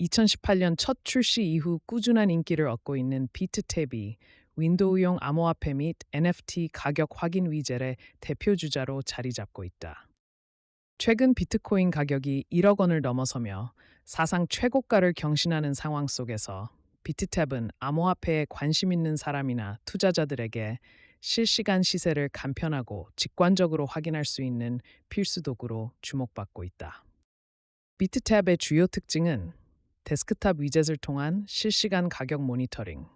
2018년 첫 출시 이후 꾸준한 인기를 얻고 있는 비트탭이 윈도우용 암호화폐 및 NFT 가격 확인 위젤의 대표 주자로 자리 잡고 있다. 최근 비트코인 가격이 1억 원을 넘어서며 사상 최고가를 경신하는 상황 속에서 비트탭은 암호화폐에 관심 있는 사람이나 투자자들에게 실시간 시세를 간편하고 직관적으로 확인할 수 있는 필수 도구로 주목받고 있다. 비트탭의 주요 특징은 데스크탑 위젯을 통한 실시간 가격 모니터링,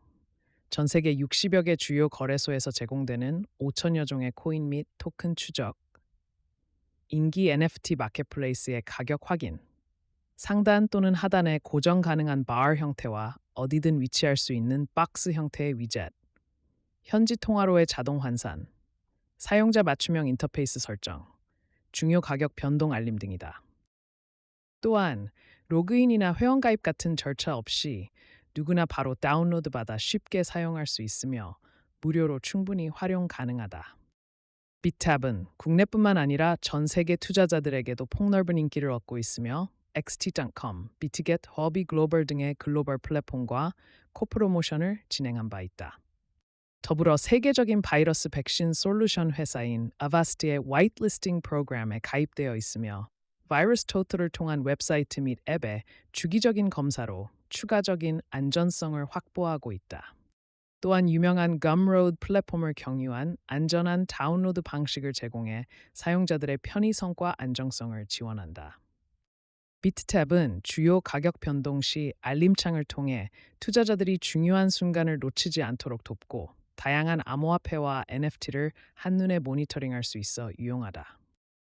전 세계 60여 개 주요 거래소에서 제공되는 5천여 종의 코인 및 토큰 추적, 인기 NFT 마켓플레이스의 가격 확인, 상단 또는 하단에 고정 가능한 bar 형태와 어디든 위치할 수 있는 박스 형태의 위젯, 현지 통화로의 자동 환산, 사용자 맞춤형 인터페이스 설정, 중요 가격 변동 알림 등이다. 또한 로그인이나 회원가입 같은 절차 없이 누구나 바로 다운로드 받아 쉽게 사용할 수 있으며 무료로 충분히 활용 가능하다. 비탑은 국내뿐만 아니라 전 세계 투자자들에게도 폭넓은 인기를 얻고 있으며 xt.com, 비트겟, 허비 글로벌 등의 글로벌 플랫폼과 코프로모션을 진행한 바 있다. 더불어 세계적인 바이러스 백신 솔루션 회사인 아바스트의 화이트리스팅 프로그램에 가입되어 있으며 바이러스 토트를 통한 웹사이트 및 앱의 주기적인 검사로 추가적인 안전성을 확보하고 있다. 또한 유명한 Gumroad 플랫폼을 경유한 안전한 다운로드 방식을 제공해 사용자들의 편의성과 안정성을 지원한다. 비트탭은 주요 가격 변동 시 알림창을 통해 투자자들이 중요한 순간을 놓치지 않도록 돕고 다양한 암호화폐와 NFT를 한눈에 모니터링할 수 있어 유용하다.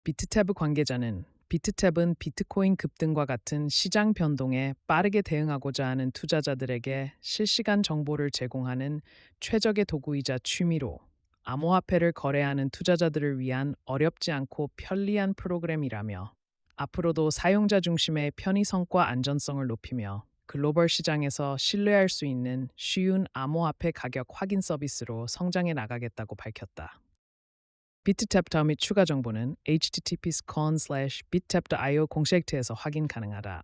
비트탭 관계자는 비트탭은 비트코인 급등과 같은 시장 변동에 빠르게 대응하고자 하는 투자자들에게 실시간 정보를 제공하는 최적의 도구이자 취미로 암호화폐를 거래하는 투자자들을 위한 어렵지 않고 편리한 프로그램이라며 앞으로도 사용자 중심의 편의성과 안전성을 높이며 글로벌 시장에서 신뢰할 수 있는 쉬운 암호화폐 가격 확인 서비스로 성장해 나가겠다고 밝혔다. 비트탭 다음의 추가 정보는 http://bittap.io 공식사이트에서 확인 가능하다.